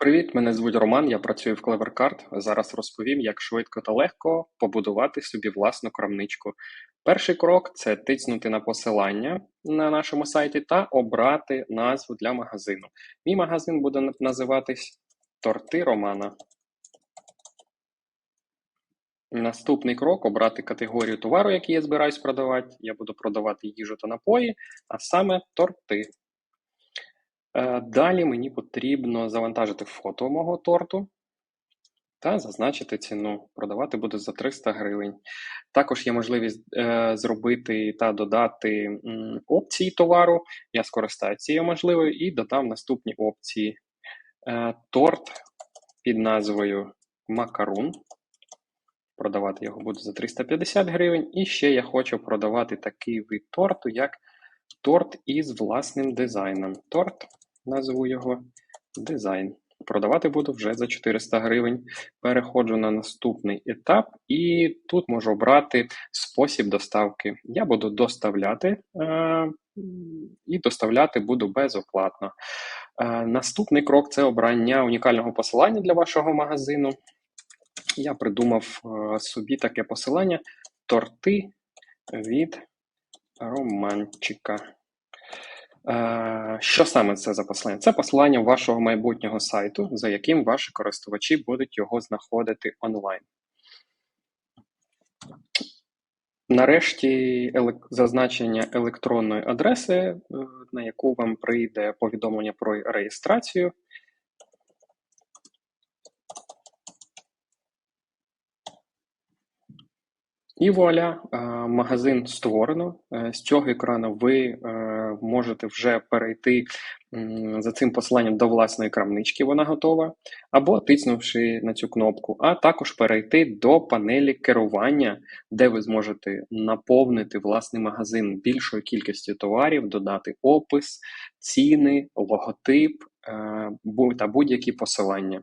Привіт, мене звуть Роман, я працюю в Clevercard. Зараз розповім, як швидко та легко побудувати собі власну крамничку. Перший крок це тиснути на посилання на нашому сайті та обрати назву для магазину. Мій магазин буде називатись Торти Романа. Наступний крок обрати категорію товару, який я збираюсь продавати. Я буду продавати їжу та напої, а саме торти. Е, Далі мені потрібно завантажити фото мого торту та зазначити ціну. Продавати буду за 300 гривень. Також є можливість е, зробити та додати опції товару. Я скористаюся цією можливою і додам наступні опції. Е, торт під назвою Макарун. Продавати його буду за 350 гривень. І ще я хочу продавати такий вид торту, як торт із власним дизайном. Торт, назву його дизайн. Продавати буду вже за 400 гривень. Переходжу на наступний етап, і тут можу обрати спосіб доставки. Я буду доставляти е- і доставляти буду безоплатно. Е- наступний крок це обрання унікального посилання для вашого магазину. Я придумав е, собі таке посилання торти від романчика. Е, Що саме це за посилання? Це посилання вашого майбутнього сайту, за яким ваші користувачі будуть його знаходити онлайн. Нарешті зазначення електронної адреси, е, на яку вам прийде повідомлення про реєстрацію. І вуаля, е, магазин створено. Е, З цього екрану ви е, можете вже перейти за цим посиланням до власної крамнички, вона готова, або тиснувши на цю кнопку, а також перейти до панелі керування, де ви зможете наповнити власний магазин більшою кількістю товарів, додати опис, ціни, логотип та будь-які посилання.